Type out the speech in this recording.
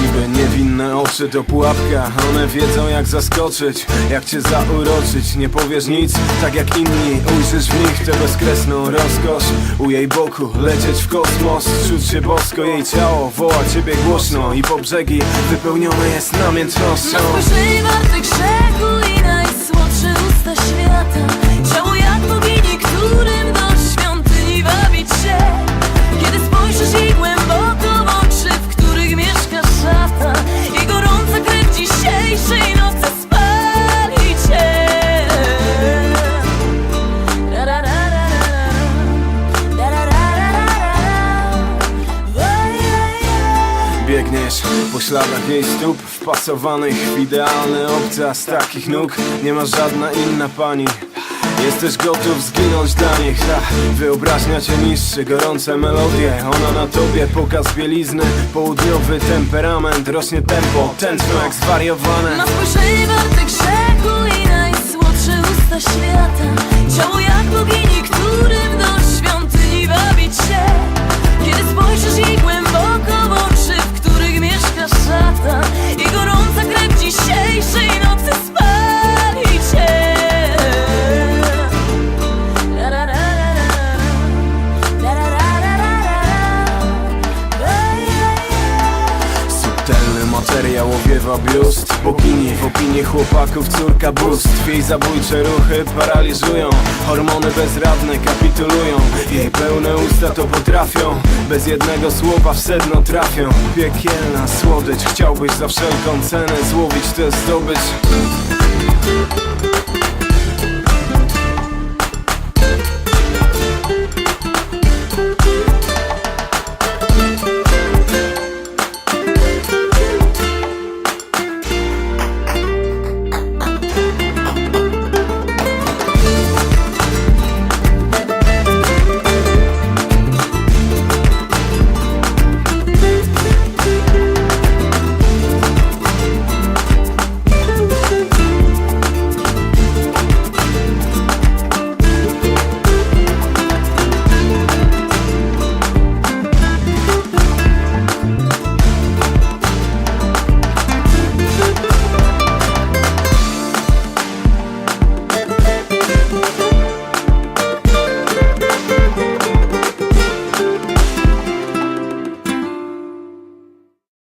Niby niewinne oczy to pułapka One wiedzą jak zaskoczyć Jak cię zauroczyć. Nie powiesz nic, tak jak inni Ujrzysz w nich tę bezkresną rozkosz. U jej boku lecieć w kosmos Czuć się bosko, jej ciało woła ciebie głośno I po brzegi wypełnione jest namiętnością. Warte grzechu Biegniesz po śladach jej stóp Wpasowanych w idealny obcas takich nóg. Nie ma żadna inna pani. Jesteś gotów zginąć dla nich Ta wyobraźnia cię niszczy. Gorące melodie, ona na tobie Pokaz bielizny, południowy temperament Rośnie tempo, tętno jak zwariowane Ma spojrzenie grzechu i najsłodsze usta materiał owiewa biust Bogini w opinii chłopaków córka bóstw. Jej zabójcze ruchy paraliżują. Hormony bezradne kapitulują. Jej pełne usta to potrafią. Bez jednego słowa w sedno trafią. Piekielna słodycz. Chciałbyś za wszelką cenę złowić tę zdobycz